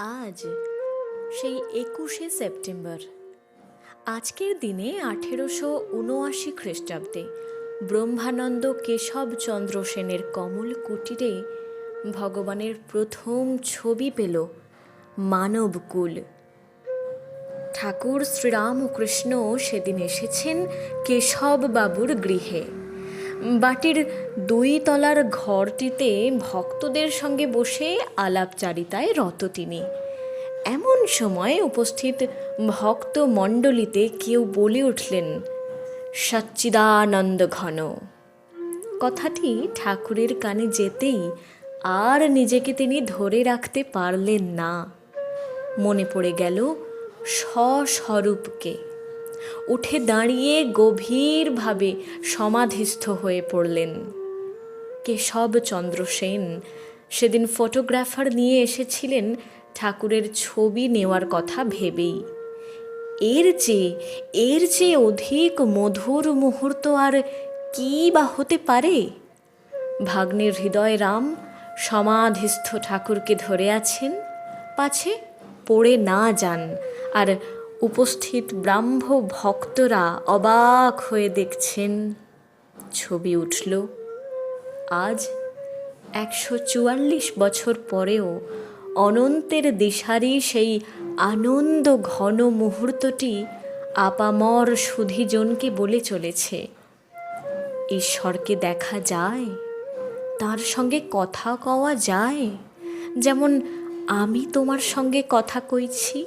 আজ সেই একুশে সেপ্টেম্বর। আজকের দিনে আঠেরোশো উনআশি খ্রিস্টাব্দে ব্রহ্মানন্দ কেশবচন্দ্র সেনের কমল কুটিরে ভগবানের প্রথম ছবি পেল মানবকুল ঠাকুর শ্রীরামকৃষ্ণ সেদিন এসেছেন কেশব বাবুর গৃহে। বাটির দুই তলার ঘরটিতে ভক্তদের সঙ্গে বসে আলাপচারিতায় রত তিনি। এমন সময় উপস্থিত ভক্ত মণ্ডলীতে কেউ বলে উঠলেন, সচ্চিদানন্দ ঘন, কথাটি ঠাকুরের কানে যেতেই আর নিজেকে তিনি ধরে রাখতে পারলেন না। মনে পড়ে গেল স্বস্বরূপকে। উঠে দাঁড়িয়ে গভীরভাবে সমাধিস্থ হয়ে পড়লেন। কেশবচন্দ্র সেন? সেদিন ফটোগ্রাফার নিয়ে এসেছিলেন ঠাকুরের ছবি নেওয়ার কথা ভেবেই। এর চেয়ে এর চেয়ে অধিক মধুর মুহূর্ত আর কী বা হতে পারে? ভাগ্নের হৃদয় রাম সমাধিস্থ ঠাকুরকে ধরে আছেন, পাছে পড়ে না যান, আর উপস্থিত ব্রাহ্ম ভক্তরা অবাক হয়ে দেখছেন। ছবি উঠল। আজ একশো চুয়াল্লিশ বছর পরেও অনন্তের দিশারি সেই আনন্দ ঘন মুহূর্তটি আপামর সুধীজনকে বলে চলেছে। ঈশ্বরকে দেখা যায়, তার সঙ্গে কথা কওয়া যায়। যেমন, আমি তোমার সঙ্গে কথা কইছি।